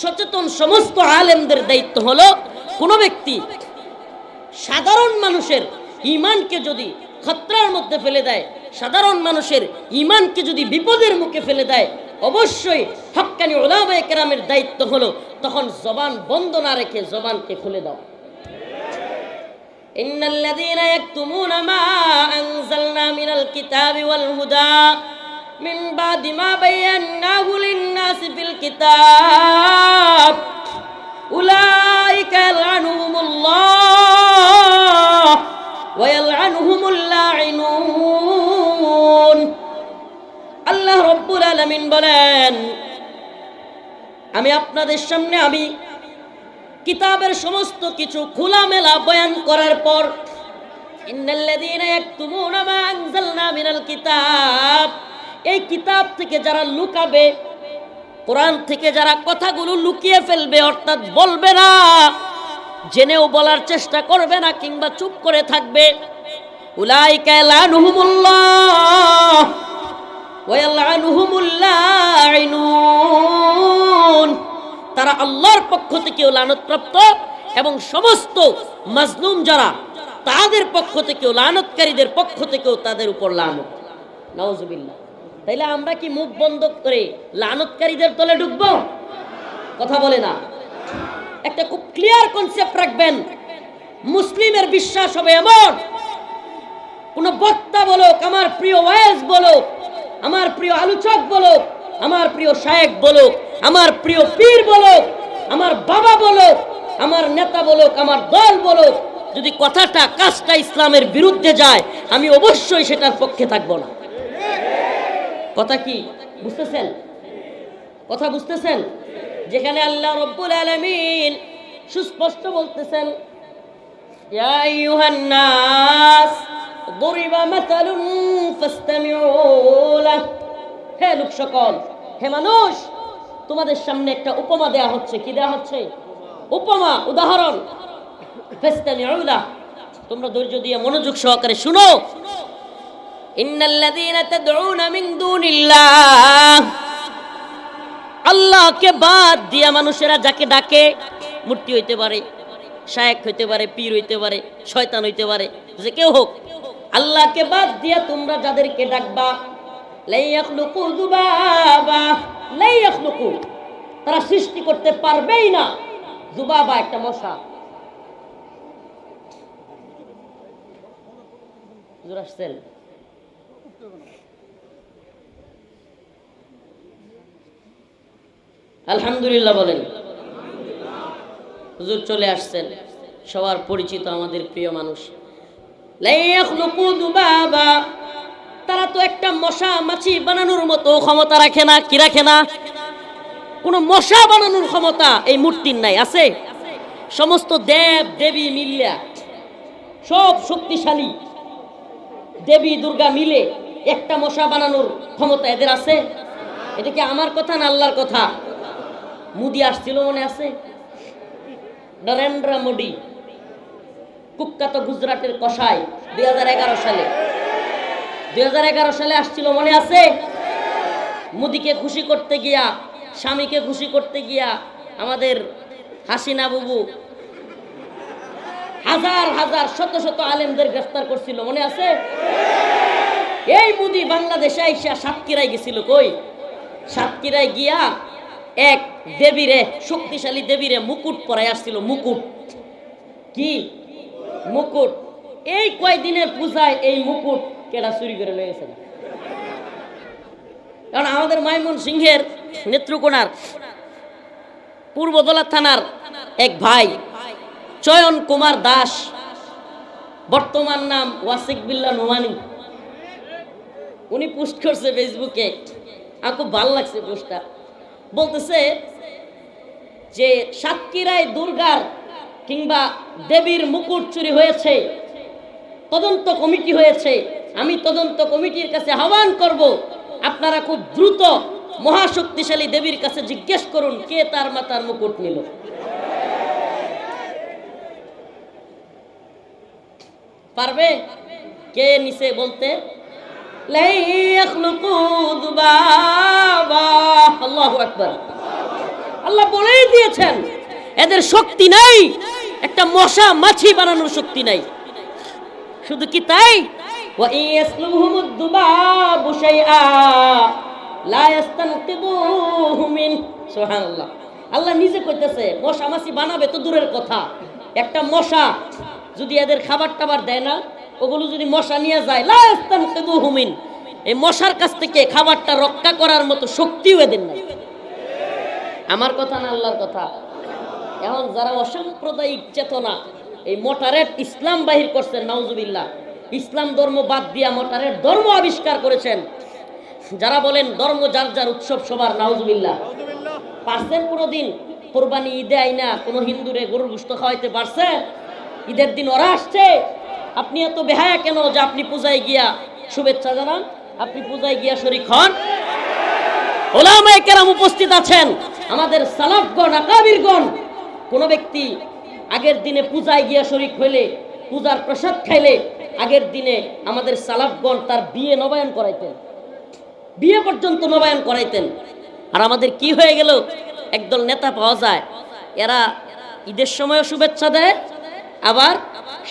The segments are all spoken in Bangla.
সচেতন সমস্ত আলেমদের দায়িত্ব হলো কোনো ব্যক্তি সাধারণ মানুষের ইমানকে যদি খতরার মধ্যে ফেলে দেয়, সাধারণ মানুষের ইমানকে যদি বিপদের মুখে ফেলে দেয়, অবশ্যই হকানি ওলামায় কেরামের দায়িত্ব হলো তখন জবান বন্ধ না রেখে জবানকে খুলে দাও। ইন্নাল্লাযীনা ইয়াকতুমুনা মা আনযালনা মিনাল কিতাবি ওয়াল হুদা। من بعد ما بيناه للناس في الكتاب أولئك يلعنهم الله ويلعنهم اللاعنون আল্লাহ রব্বুল আলামিন বলেন আমি আপনাদের সামনে আমি কিতাবের সমস্ত কিছু খোলামেলা বয়ান করার পর ইন্নাল্লাযীনা ইয়াকতুমুনা মা আনজালনা মিনাল কিতাব এই কিতাব থেকে যারা লুকাবে, কোরআন থেকে যারা কথাগুলো লুকিয়ে ফেলবে, অর্থাৎ বলবে না, জেনেও বলার চেষ্টা করবে না কিংবা চুপ করে থাকবে তারা আল্লাহর পক্ষ থেকেও লানতপ্রাপ্ত এবং সমস্ত মাজলুম যারা, তাদের পক্ষ থেকেও, লানতকারীদের পক্ষ থেকেও তাদের উপর লানত। নাউজুবিল্লাহ। তাইলে আমরা কি মুখ বন্ধ করে লানতকারীদের তলে ঢুকবো? কথা বলে না। একটা খুব ক্লিয়ার কনসেপ্ট রাখবেন। মুসলিমের বিশ্বাস হবে এমন। কোন বক্তা বলুক, আমার প্রিয় ওয়াইজ বলুক, আমার প্রিয় আলোচক বলুক, আমার প্রিয় শায়েক বলুক, আমার প্রিয় পীর বলুক, আমার বাবা বলুক, আমার নেতা বলুক, আমার দল বলুক, যদি কথাটা কাজটা ইসলামের বিরুদ্ধে যায়, আমি অবশ্যই সেটার পক্ষে থাকব না। কথা কি? বুঝতেছেন? কথা বুঝতেছেন? যেখানে আল্লাহ রব্বুল আলমিন সুস্পষ্ট বলতেছেন হে লোক সকল, হে মানুষ, তোমাদের সামনে একটা উপমা দেয়া হচ্ছে। কি দেয়া হচ্ছে? উপমা, উদাহরণ। তোমরা ধৈর্য দিয়ে মনোযোগ সহকারে শুনো। আল্লাহকে বাদ দিয়া মানুষেরা যাকে ডাকে, মূর্তি হইতে পারে, শায়েক হইতে পারে, পীর হইতে পারে, শয়তান হইতে পারে, যে কেউ হোক, আল্লাহকে বাদ দিয়া তোমরা যাদেরকে ডাকবা তারা সৃষ্টি করতে পারবেই না। যুবাবা একটা মশা। আলহামদুলিল্লাহ বলেন। হুজুর চলে আসছেন। সবার পরিচিত আমাদের প্রিয় মানুষ। তারা তো একটা মশা মাছি বানানোর মতো ক্ষমতা রাখে না, কি রাখে না? কোনো মশা বানানোর ক্ষমতা এই মূর্তির নাই, আছে? সমস্ত দেব, দেবী মিল্লা সব শক্তিশালী। দেবী দুর্গা মিলে একটা মশা বানানোর ক্ষমতা এদের আছে? এটা কি আমার কথা না আল্লাহর কথা? মুদি আসছিল মনে আছে? নরেন্দ্র মোদি, কুখ্যাত গুজরাটের কষাই দুই সালে। দুই সালে আসছিল মনে আছে? মুদিকে খুশি করতে গিয়া, স্বামীকে খুশি করতে গিয়া আমাদের হাসিনা বাবু হাজার হাজার শত শত আলেমদের গ্রেফতার করছিল, মনে আছে? এই মুদি বাংলাদেশে আইসা সাতক্ষীরায় গেছিল কই? সাতক্ষীরায় গিয়া এক দেবীরে, শক্তিশালী দেবীরে মুকুট পরাই আসছিল, মুকুট। কি? মুকুট। এই কয়দিনের পূজায় এই মুকুট কেডা চুরি করে লয়েছে কারণ আমাদের মাইমুন সিংহের নেত্রকোনার পূর্বদলা থানার এক ভাই, চয়ন কুমার দাস, বর্তমান নাম ওয়াসিক বিল্লা নোমানি। উনি পোস্ট করছে ফেসবুকে আমার খুব ভালো লাগছে পোস্টটা। বলতেছে যে, সাতক্ষীরায় দুর্গার কিংবা দেবীর মুকুট চুরি হয়েছে, তদন্ত কমিটি হয়েছে, আমি তদন্ত কমিটির কাছে আহ্বান করব, আপনারা খুব দ্রুত মহাশক্তিশালী দেবীর কাছে জিজ্ঞেস করুন, কে তার মাতার মুকুট নিল। পারবে? কে নিছে বলতে? আল্লাহ বলেই দিয়েছেন, এদের শক্তি নাই, একটা মশা মাছি বানানোর শক্তি নাই। শুধু কি তাই? আল্লাহ নিজে কইতেছে, মশা মাছি বানাবে তো দূরের কথা। একটা মশা যদি এদের খাবার টাবার দেয় না ওগুলো যদি মশা নিয়ে যায় লা ইয়াস্তানকিযুহু মিন এই মশার কাছ থেকে খাবারটা রক্ষা করার মতো শক্তিও এদের নাই। আমার কথা না আল্লাহর কথা। এখন যারা অসাম্প্রদায়িক চেতনা এই মোটারেট ইসলাম বাহির করছেন নাউজুবিল্লাহ। ইসলাম ধর্ম বাদ দিয়া মোটারেট ধর্ম আবিষ্কার করেছেন। যারা বলেন ধর্ম যার যার উৎসব সবার নাউজুবিল্লাহ। পারছেন কোনো দিন কোরবানি ঈদে আইনা কোনো হিন্দুরে গরুর গুস্ত খাওয়াইতে পারছে? ঈদের দিন ওরা আসছে। আপনি এত বেহায়া কেন যে আপনি পূজায় গিয়া শুভেচ্ছা জানান? আপনি পূজায় গিয়া শরিক হন? ওলামায়ে কেরাম উপস্থিত আছেন। আমাদের সালাফগণ, আকাবিরগণ, কোন ব্যক্তি আগের দিনে পূজায় গিয়া শরিক হইলে, পূজার প্রসাদ খাইলে, আগের দিনে আমাদের সালাফগণ তার বিয়ে নবায়ন করাইতেন। বিয়ে পর্যন্ত নবায়ন করাইতেন। আর আমাদের কি হয়ে গেল? একদল নেতা পাওয়া যায়। এরা ঈদের সময়ও শুভেচ্ছা দেয়, আবার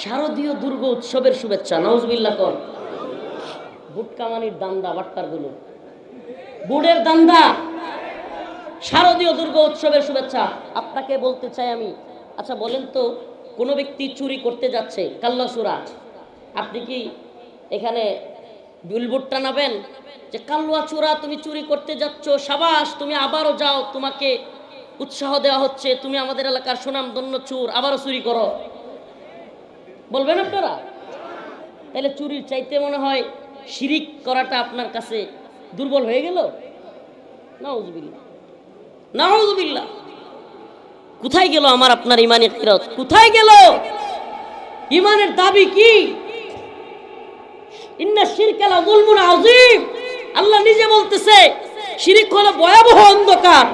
শারদীয় দুর্গ উৎসবের শুভেচ্ছা নজবিল্লা কর। বুটকামানির দান্দা, বাট্টারগুলো। বুড়ের দান্দা, শারদীয় দুর্গ উৎসবের শুভেচ্ছা। আপনাকে বলতে চাই আমি আচ্ছা বলেন তো, কোনো ব্যক্তি চুরি করতে যাচ্ছে, কাল্লাসুরা, আপনি কি এখানে বিলবোর্ড টানাবেন যে কাল্লুয়া চূড়া তুমি চুরি করতে যাচ্ছ, সাবাস, তুমি আবারও যাও, তোমাকে উৎসাহ দেওয়া হচ্ছে, তুমি আমাদের এলাকার সুনাম দন্য চুর, আবারও চুরি করো। বলবেন আপনারা? তাহলে চুরির চাইতে মনে হয় শিরিক করাটা আপনার কাছে দুর্বল হয়ে গেল? নাউজুবিল্লাহ। কোথায় গেল আমার আপনার ইমানের ফেরত কোথায় গেল? ইমানের দাবি কি? ইন্না শিরকালা যুলমুন আযীম। আল্লাহ নিজে বলতেছে, শিরিক হলো ভয়াবহ অন্ধকার।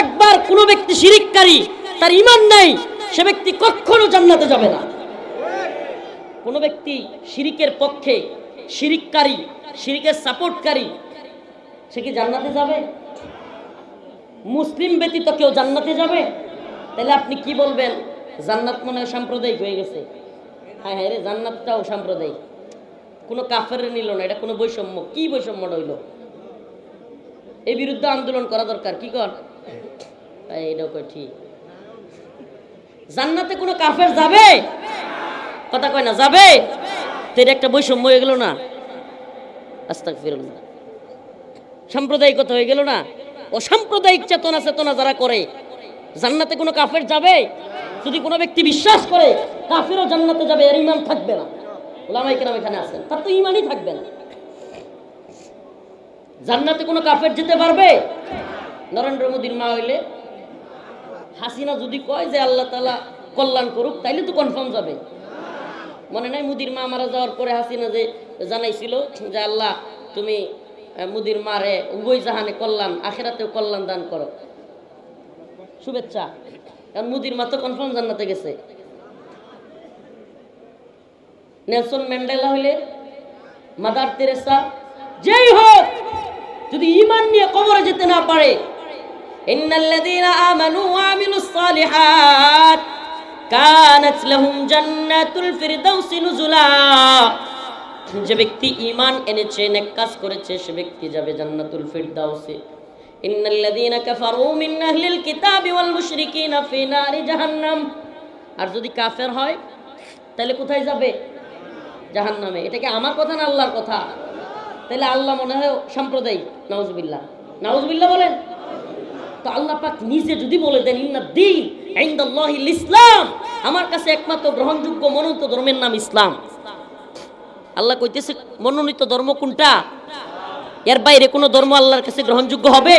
একবার কোন ব্যক্তি শিরিককারী, তার ইমান নাই, সে ব্যক্তি কখনো জান্নাতে যাবে না। কোন ব্যক্তি শিরিকের পক্ষে শিরিককারী, শিরিকের সাপোর্টকারী, সে কি জান্নাতে যাবে? মুসলিম ব্যতীত কেউ জান্নাতে যাবে? তাহলে আপনি কি বলবেন? জান্নাত মনে হয় সাম্প্রদায়িক হয়ে গেছে। হ্যাঁ হ্যাঁ রে, জান্নাতটাও সাম্প্রদায়িক। কোনো কাফের নিল না, এটা কোনো বৈষম্য। কি বৈষম্য হইল এই বিরুদ্ধে আন্দোলন করা দরকার, কি কর? এটাও ঠিক। জান্নাতে কোনো কাফের যাবে? কথা কয় না, যাবে? তো এটা একটা বৈষম্য হয়ে গেল না। আস্তাক ফিরুন সাম্প্রদায়িকতা হয়ে গেল না। অসাম্প্রদায়িক চেতনা চেতনা যারা করে, জান্নাতে কোনো কাফের যাবে? যদি কোনো ব্যক্তি বিশ্বাস করে, কাফেরও জান্নাতে যাবে, এর ইমান থাকবে না। ওলামাই কেরাম এখানে আছেন, তার তো ইমানই থাকবে না। জান্নাতে কোনো কাফের যেতে পারবে? নরেন্দ্র মোদীর মা হইলে। হাসিনা যদি কয় যে আল্লাহ তালা কল্যাণ করুক, তাইলে তো কনফার্ম যাবে। মনে নাই মুদির মা মারা যাওয়ার পরে হাসিনা যে জানাইছিল যে আল্লাহ, তুমি মুদির মারে উভয় জাহানে কল্যাণ, আখেরাতেও কল্যাণ দান করো। শুভেচ্ছা। কারণ মুদির মা তো কনফার্ম জান্নাতে গেছে। নেলসন ম্যান্ডেলা হইলে মাদার তেরেসা। যেই হোক, যদি ইমান নিয়ে কবরে যেতে না পারে, ইন্নাল্লাযীনা আমানু ওয়া আমিলুস সালিহাত। কানাত লাহুম জান্নাতুল ফিরদাউসি নুজুলা। যে ব্যক্তি ইমান এনেছে, নেক কাজ করেছে, সে ব্যক্তি যাবে জান্নাতুল ফিরদাউসে। ইন্নাল্লাযীনা কাফারু মিন আহলিল কিতাবি ওয়াল মুশরিকিনা ফি নারি জাহান্নাম। আর যদি কাফের হয়, তাহলে কোথায় যাবে? জাহান্নামে। এটা কি আমার কথা না আল্লাহর কথা? তাহলে আল্লাহ মনে হয় সাম্প্রদায়িক। নাউজুবিল্লাহ। নাউজুবিল্লাহ বলেন। তো আল্লাহ পাক নিজে যদি বলে দেন ইন্না দিন ইসলাম। আমার কাছে একমাত্র গ্রহণযোগ্য মনোনীত ধর্মের নাম ইসলাম। আল্লাহ কইতেছে, মনোনীত ধর্ম কোনটা? এর বাইরে কোনো ধর্ম আল্লাহর কাছে গ্রহণযোগ্য হবে?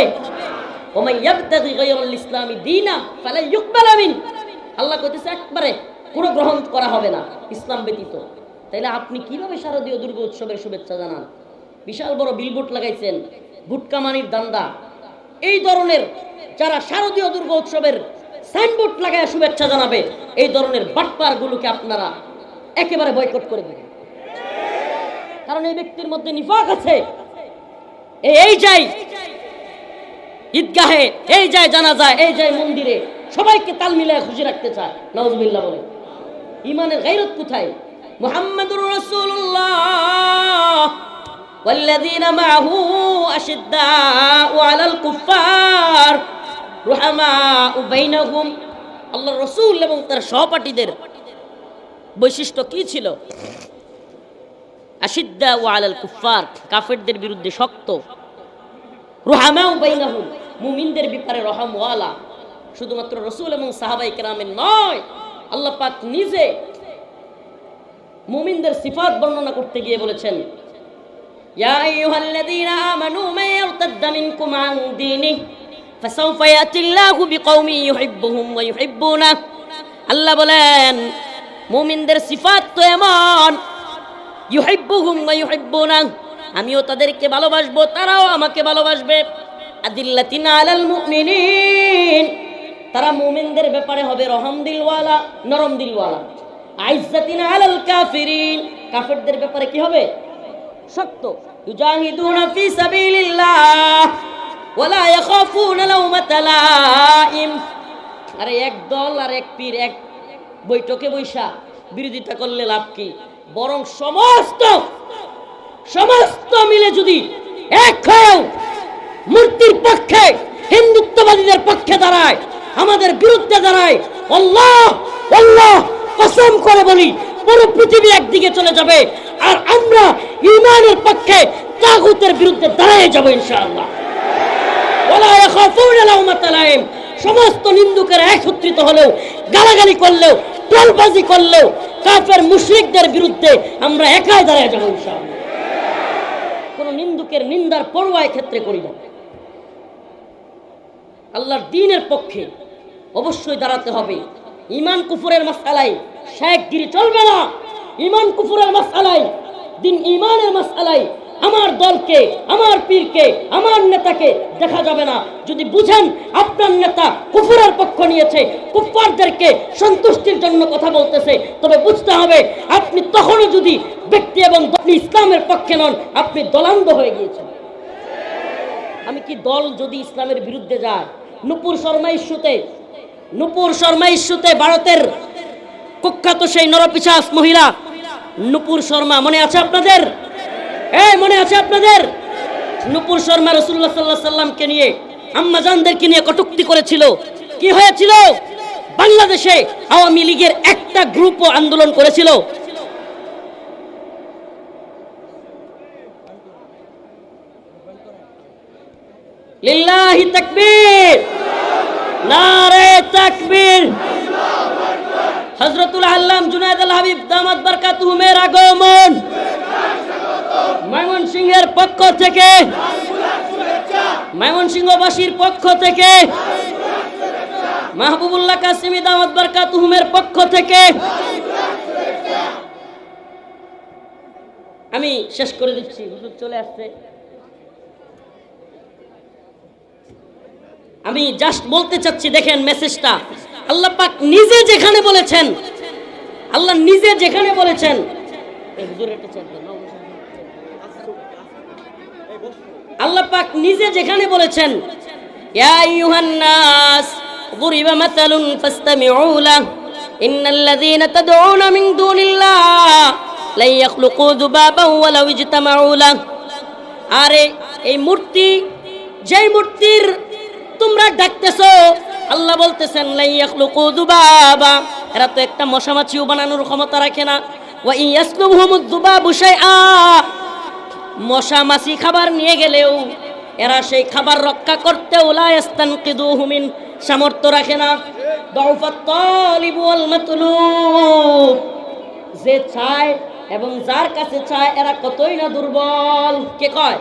আল্লাহ কইতেছে, একবারে কোনো গ্রহণ করা হবে না, ইসলাম ব্যতীত। তাইলে আপনি কীভাবে শারদীয় দুর্গা উৎসবের শুভেচ্ছা জানান? বিশাল বড় বিলবোর্ড লাগাইছেন ভুটকামানির দান্দা। এই ধরনের যারা শারদীয় দুর্গ উৎসবের সাইনবোর্ড লাগায় শুভেচ্ছা জানাবে এই ধরনের বাটপার গুলোকে আপনারা একেবারে বয়কট করে দেবেন কারণ এই ব্যক্তির মধ্যে নিফাক আছে এ- এই যাই ঈদগাহে এই যায় জানা যায় এই যায় মন্দিরে সবাইকে তাল মিলায় খুশি রাখতে চায় নওয়াজবিল্লাহ বলে ইমানের গাইরত কোথায় মুহাম্মাদুর রাসূলুল্লাহ والذين معه أشداء على الكفار রোহামা উবাইনাহুম আল্লাহ রসুল এবং তার সহপাঠীদের বৈশিষ্ট্য কি ছিল? আসিদ্দা ও আলাল কুফার কাফেরদের বিরুদ্ধে শক্ত। রোহামা উবাইনাহুম মুমিনদের ব্যাপারে রহম ওয়ালা শুধুমাত্র রসুল এবং সাহাবাই কেরামের নয়, আল্লাহ পাক নিজে মুমিনদের সিফাত বর্ণনা করতে গিয়ে বলেছেন, ইয়া আইয়ুহাল্লাযীনা আমানু মা মাইয়ারতাদ্দা মিনকুম আন দীনিহি فسوف يأتي الله بقوم يحبهم ويحبونه আল্লাহ বলেন মুমিনদের সিফাত তো এমন ইউহিব্বুহুম ওয়া ইউহিব্বুনা আমিও তাদেরকে ভালোবাসবো তারাও আমাকে ভালোবাসবে আদিল্লাতিন আলাল মুমিনিন তারা মুমিনদের ব্যাপারে হবে রহম দিলওয়ালা নরম দিলওয়ালা আইজ্জাতিন আলাল কাফিরিন কাফেরদের ব্যাপারে কি হবে শক্ত ইউজাহিদুনা ফি সাবিলিল্লাহ ওয়ালা ইয়াখাফুনা লাউমাতা লাইম আরে এক দল আর এক পীর এক বৈঠকে বৈশা, বিরোধিতা করলে লাভ কি? বরং সমস্ত সমস্ত মিলে যদি এক হয়েও মূর্তির পক্ষে, হিন্দুত্ববাদীদের পক্ষে দাঁড়ায়, আমাদের বিরুদ্ধে দাঁড়ায়, আল্লাহ আল্লাহ কসম করে বলি, পুরো পৃথিবী একদিকে চলে যাবে, আর আমরা ইমানের পক্ষে তাগুতের বিরুদ্ধে দাঁড়িয়ে যাব ইনশাআল্লাহ ওয়ালা ইয়াখাফুনা লাউমাতা লাইম সমস্ত নিন্দুকের একত্রিত হলেও, গালাগালি করলেও, টোলবাজি করলেও, কাফের মুশরিকদের বিরুদ্ধে আমরা একাই দাঁড়িয়ে যাব কোন নিন্দুকের নিন্দার পড়ুয়ায় ক্ষেত্রে করি না। আল্লাহর দিনের পক্ষে অবশ্যই দাঁড়াতে হবে। ইমান কুফুরের মাসালায় শেখগিরি চলবে না। ইমান কুফুরের মাসালায়, দিন ইমানের মাসালায় আমার দলকে, আমার পীরকে, আমার নেতাকে দেখা যাবে না। যদি বুঝেন, আপনার নেতা কুফুরের পক্ষ নিয়েছে কুফারদেরকে সন্তুষ্টির জন্য কথা বলতেছে, তবে বুঝতে হবে, আপনি তখনও যদি ব্যক্তি এবং ইসলামের পক্ষে নন, আপনি দলান্ধ হয়ে গিয়েছেন। আমি কি দল যদি ইসলামের বিরুদ্ধে যায়? নুপুর শর্মা ইস্যুতে, নুপুর শর্মা ইস্যুতে ভারতের কুখ্যাত সেই নরপিচাস মহিলা, নুপুর শর্মা, মনে আছে আপনাদের? মনে আছে আপনাদের? নুপুর শর্মা রসুল্লাহ সাল্লাহ সাল্লামকে নিয়ে আম্মাজানদেরকে নিয়ে কটুক্তি করেছিল। কি হয়েছিল? বাংলাদেশে আওয়ামী লীগের একটা গ্রুপও আন্দোলন করেছিল। লিল্লাহি তাকবীর। নারে হযরতুল আল্লাম জুনায়েদ আল হাবিব দামাত বারকাতুহুমের আগমন। ময়মনসিংহের পক্ষ থেকে, ময়মনসিংহবাসীর পক্ষ থেকে, মাহবুবুল্লাহ কাসিমি দামাত বারকাতুহুমের পক্ষ থেকে। আমি শেষ করে দিচ্ছি, হুজুর চলে আসছে। আমি জাস্ট বলতে চাচ্ছি, দেখেন মেসেজটা আল্লাহ পাক নিজে যেখানে বলেছেন, আল্লাহ নিজে যেখানে বলেছেন হুজুর একটা আল্লাহ পাক নিজে যেখানে বলেছেন, ইয়া ইউহান্নাস দুরিবা মাতালুন ফাসতামিউ লাহ ইন্নাল লাযীনা তাদউনা মিন দুনিল্লাহ লা ইয়াখলুকু যুবাবান ওয়া লাউ ইজতামাউ লাহ আরে, এই মূর্তি, যেই মূর্তির তোমরা ডাকতেছো, আল্লাহ বলতেছেন লা ইয়াখলুকু যুবাবা। এরা তো একটা মশামাছিও বানানোর ক্ষমতা রাখে না। ওয়া ইয়াসলুবহুমুয যুবাবু শাইআ মশা মাছি খাবার নিয়ে গেলেও এরা সেই খাবার রক্ষা করতেও লা ইয়াস্তানকিদুহু মিন, সামর্থ্য রাখে না। যে চায় এবং যার কাছে চায় এরা কতই না দুর্বল। কে কয়?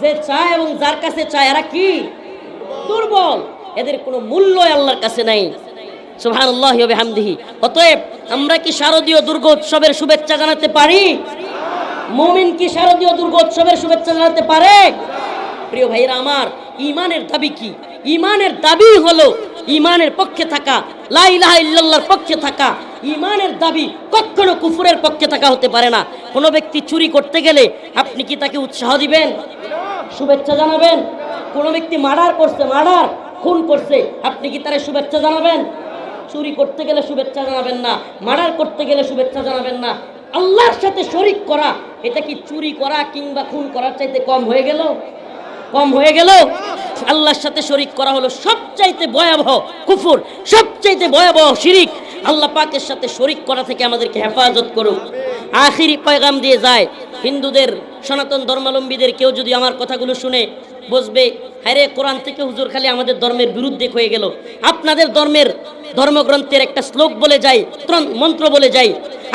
যে চায় এবং যার কাছে চায় এরা কি? দুর্বল। এদের কোনো মূল্য আল্লাহর কাছে নাই। সুবহানাল্লাহ ওয়া বিহামদিহি। অতএব আমরা কি শারদীয় দুর্গোৎসবের শুভেচ্ছা জানাতে পারি? মুমিন কি শারদীয় দুর্গোৎসবের শুভেচ্ছা জানাতে পারে? প্রিয় ভাইরা আমার ইমানের দাবি কি? ইমানের দাবি হলো ইমানের পক্ষে থাকা, লা ইলাহা ইল্লাল্লাহর পক্ষে থাকা। ইমানের দাবি কখনো কুফুরের পক্ষে থাকা হতে পারে না। কোনো ব্যক্তি চুরি করতে গেলে আপনি কি তাকে উৎসাহ দিবেন? শুভেচ্ছা জানাবেন? কোনো ব্যক্তি মার্ডার করছে, মার্ডার, খুন করছে, আপনি কি তারা শুভেচ্ছা জানাবেন? চুরি করতে গেলে শুভেচ্ছা জানাবেন না, মার্ডার করতে গেলে শুভেচ্ছা জানাবেন না। আল্লাহর সাথে শরিক করা এটা কি চুরি করা কিংবা খুন করার চাইতে কম হয়ে গেল? কম হয়ে গেল? আল্লাহর সাথে শরিক করা হলো সবচাইতে ভয়াবহ কুফুর, সবচাইতে ভয়াবহ শিরিক। আল্লাহ পাকের সাথে শরিক করা থেকে আমাদেরকে হেফাজত করুক। আখিরি পয়গাম দিয়ে যায়। হিন্দুদের, সনাতন ধর্মাবলম্বীদের কেউ যদি আমার কথাগুলো শুনে বসবে, হ্যারে, কোরআন থেকে হুজুর খালি আমাদের ধর্মের বিরুদ্ধে হয়ে গেল। আপনাদের ধর্মের ধর্মগ্রন্থের একটা শ্লোক বলে যাই মন্ত্র বলে যাই।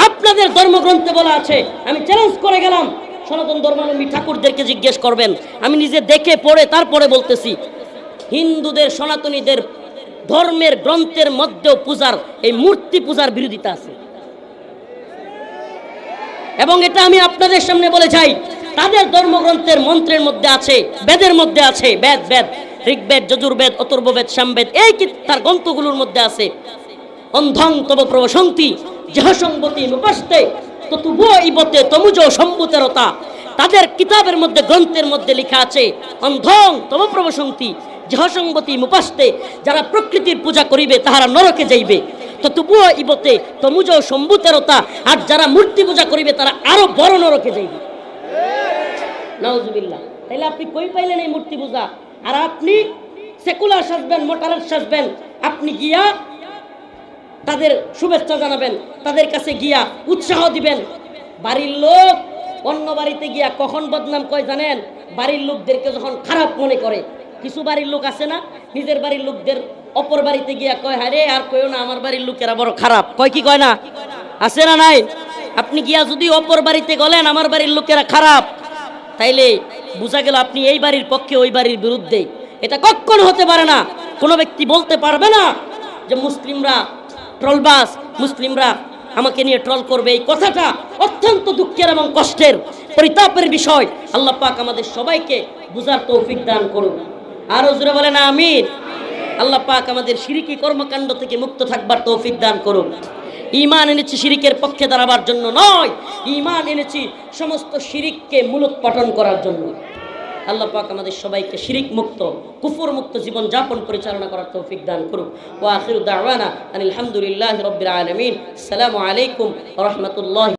আপনাদের ধর্মগ্রন্থে বলা আছে, আমি চ্যালেঞ্জ করে গেলাম, সনাতন ধর্মাবলম্বী ঠাকুরদেরকে জিজ্ঞেস করবেন। আমি নিজে দেখে পড়ে তারপরে বলতেছি, হিন্দুদের, সনাতনীদের ধর্মের গ্রন্থের মধ্যেও পূজার, এই মূর্তি পূজার বিরোধিতা আছে। এবং এটা আমি আপনাদের সামনে বলে যাই, তাদের ধর্মগ্রন্থের মন্ত্রের মধ্যে আছে, বেদের মধ্যে আছে, বেদ বেদ। ঋগ্বেদ, যজুর্বেদ, অতুর্ববেদ সামবেদ এই কি তার গ্রন্থগুলোর মধ্যে আছে? অন্ধং তব প্রবসন্তি জহসংবতী নুপাস্তে ততুভু ইবতে তমুজ সম্ভুতেরতা তাদের কিতাবের মধ্যে, গ্রন্থের মধ্যে লেখা আছে, অন্ধং তব প্রবসন্তি জহসংবতী মুপাস্তে, যারা প্রকৃতির পূজা করিবে, তাহারা নরকে যাইবে। ততুভু ইবতে তমুজ সম্ভুতেরতা আর যারা মূর্তি পূজা করিবে, তারা আরও বড় নরকে যাইবে। নাউজুবিল্লাহ। তাইলে আপনি কই পাইলেন এই মূর্তি পূজা? আর আপনি সেকুলার সাজবেন মোটারের সাজবেন, আপনি গিয়া তাদের শুভেচ্ছা জানাবেন, তাদের কাছে গিয়া উৎসাহ দিবেন। বাড়ির লোক, অন্য বাড়িতে গিয়া কখন বদনাম কয় জানেন? বাড়ির লোকদেরকে যখন খারাপ মনে করে, কিছু বাড়ির লোক আছে না? নিজের বাড়ির লোকদের অপর বাড়িতে গিয়া কয় হারে আর কয়ও না, আমার বাড়ির লোকেরা বড় খারাপ। কয় কি কয় না? আছে না নাই? আপনি গিয়া যদি অপর বাড়িতে গলেন, আমার বাড়ির লোকেরা খারাপ। তাইলে বোঝা গেল আপনি এই বাড়ির পক্ষে ওই বাড়ির বিরুদ্ধে। এটা কখনো হতে পারে না। কোনো ব্যক্তি বলতে পারবে না যে মুসলিমরা ট্রলবাস, মুসলিমরা আমাকে নিয়ে ট্রল করবে। এই কথাটা অত্যন্ত দুঃখের এবং কষ্টের, পরিতাপের বিষয়। আল্লাহ পাক আমাদের সবাইকে বুঝার তৌফিক দান করুন। আরও জোরে বলেন আমির আল্লাহ পাক আমাদের শিরিকি কর্মকাণ্ড থেকে মুক্ত থাকবার তৌফিক দান করুন। ইমান এনেছি শিরিকের পক্ষে দাঁড়াবার জন্য নয়। ইমান এনেছি সমস্ত শিরিককে মূলোৎপাটন করার জন্য। আল্লাহ পাক আমাদের সবাইকে শিরিক মুক্ত, কুফর মুক্ত জীবন যাপন পরিচালনা করার তৌফিক দান করুক। ওয়া আখিরু দাওয়ানা আনিল হামদুলিল্লাহি রাব্বিল আলামিন। আসসালামু আলাইকুম ওয়া রাহমাতুল্লাহি